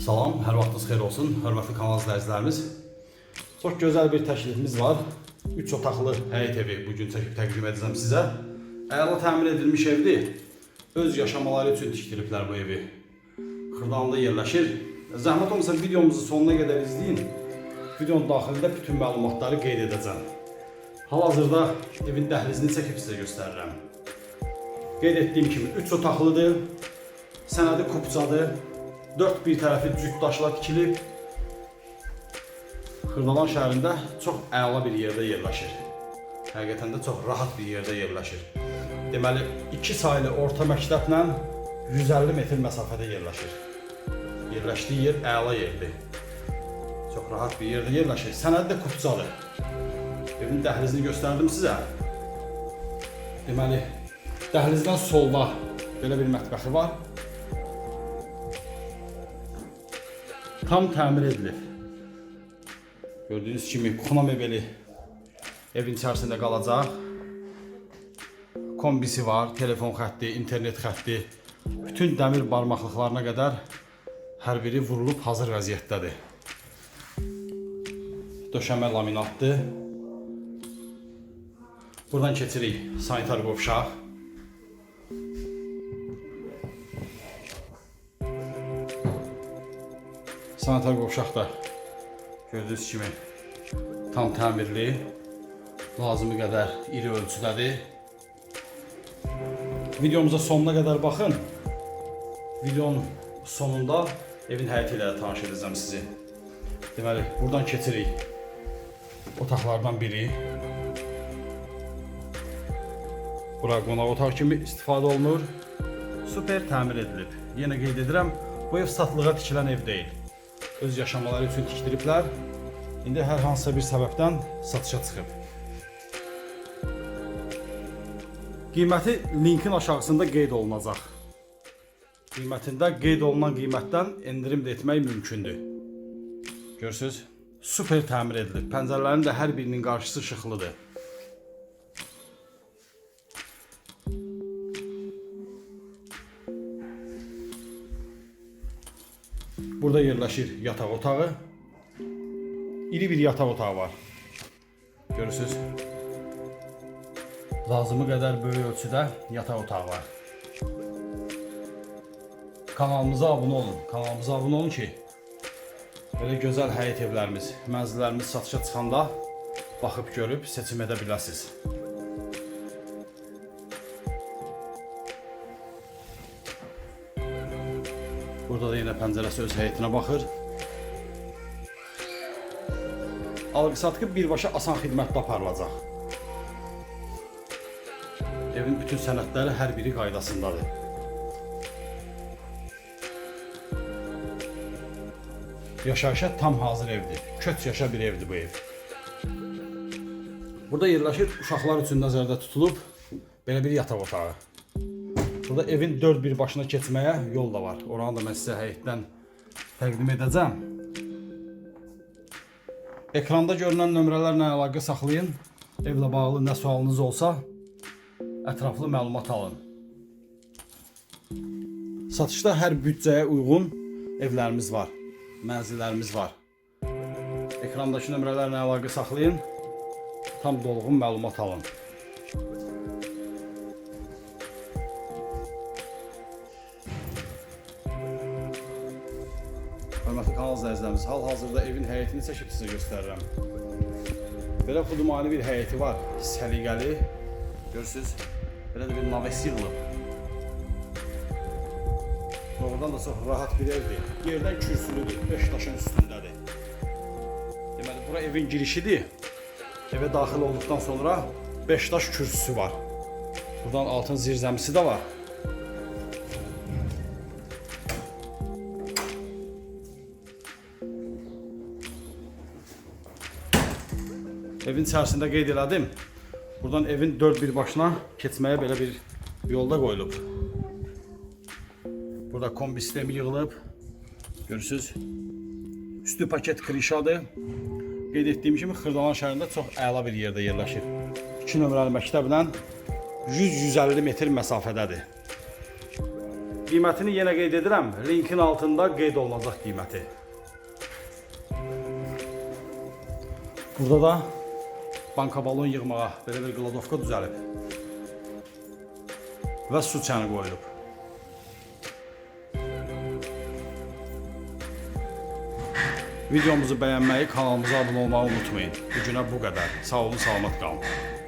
Salam, hər vaxtınız xeyir olsun, hörmətli kanal izləyicilərimiz. Çox gözəl bir təklifimiz var. 3 otaqlı həyət evi bu gün çəkib təqdim edəcəm sizə. Əla təmin edilmiş evdir. Öz yaşamaları üçün tikdiriblər bu evi. Xırdalanında yerləşir. Zəhmət olmasa videomuzu sonuna qədər izləyin. Videonun daxilində bütün məlumatları qeyd edəcəm. Hal-hazırda evin dəhlizini çəkib sizə göstərirəm. Qeyd etdiyim kimi 3 otaqlıdır. Sənədi kupçadır. Dört bir tərəfi cüt daşla tikilib. Xırdalan şəhərində çox əla bir yerdə yerləşir. Həqiqətən də çox rahat bir yerdə yerləşir. Deməli, iki saylı orta məktəblə 150 metr məsafədə yerləşir. Yerləşdiyi yer əla yerdir. Çox rahat bir yerdə yerləşir. Sənədi də kupçadır. Evin dəhlizini göstərdim sizə. Deməli, dəhlizdən solda belə bir mətbəxi var. Tam təmir edilib. Gördüyünüz kimi kuxna mebeli evin içərisində qalacaq. Kombisi var, telefon xətti, internet xətti, bütün dəmir barmaqlıqlarına qədər hər biri vurulub hazır vəziyyətdədir. Döşəmə laminatdır. Buradan keçirik sanitar qovşaq. Sanitar qovşaq da gördüyünüz kimi tam təmirli, lazımi qədər iri ölçüdədir. Videomuza sonuna qədər baxın. Videonun sonunda evin həyəti ilə tanış edəcəm sizi. Deməli, buradan keçirik. Otaqlardan biri. Bura qonaq otaq kimi istifadə olunur. Super təmir edilib. Yenə qeyd edirəm, bu ev satılığa tikilən ev deyil. Öz yaşamaları üçün tikdiriblər. İndi hər hansısa bir səbəbdən satışa çıxıb. Qiyməti linkin aşağısında qeyd olunacaq. Qiymətində qeyd olunan qiymətdən endirim də etmək mümkündür. Görürsüz? Super təmir edilib. Pəncərələrin də hər birinin qarşısı işıqlıdır. Burada yerləşir yataq otağı. İri bir yataq otağı var. Görürsüz? Lazımı qədər böyük ölçüdə yataq otağı var. Kanalımıza abunə olun. Kanalımıza abunə olun ki, belə gözəl həyət evlərimiz, mənzillərimiz satışa çıxanda baxıb görüb seçim edə biləsiniz. Burada da yine pəncərəsi öz həyətinə baxır. Alqı-satqı birbaşa asan xidmətdə aparılacaq. Evin bütün sənədləri hər biri qaydasındadır. Yaşayışa tam hazır evdir. Köç yaşa bir evdir bu ev. Burada yerləşir uşaqlar üçün nəzərdə tutulub belə bir yataq otağı. Burada evin dörd bir başına keçməyə yol da var. Oranı da mən sizə həyətdən təqdim edəcəm. Ekranda görünən nömrələrlə əlaqə saxlayın. Evlə bağlı nə sualınız olsa ətraflı məlumat alın. Satışda hər büdcəyə uyğun evlərimiz var, mənzillərimiz var. Ekrandakı nömrələrlə əlaqə saxlayın. Tam dolğun məlumat alın. Hörmətli kanal izləyicilərimiz, hal-hazırda evin həyətini çəkib sizə göstərirəm. Belə xudumani bir həyəti var, səliqəli. Görürsüz, belə də bir naves yığılıb. Doğrudan da çox rahat bir evdir. Yerdən kürsülüdür, 5 daşın üstündədir. Deməli, bura evin girişidir. Evə daxil olduqdan sonra 5 daş kürsüsü var. Buradan altın zirzəmisi də var. Evin içərisində qeyd elədim. Buradan evin dörd bir başına keçməyə belə bir yolda qoyulub. Burada kombi sistemi yığılıb. Görürsüz. Üstü paket krişadır. Qeyd etdiyim kimi Xırdalan şəhərində çox əla bir yerdə yerləşir. 2 nömrəli məktəblə 100-150 metr məsafədədir. qiymətini yenə qeyd edirəm. Linkin altında qeyd olunacaq qiyməti. Burada da banka balon yığmağa belə bir qladovka düzəlib. Və su çəni qoyulub. Videomuzu bəyənməyi, kanalımıza abunə olmağı unutmayın. Bu günə bu qədər. Sağ olun, salamat qalın.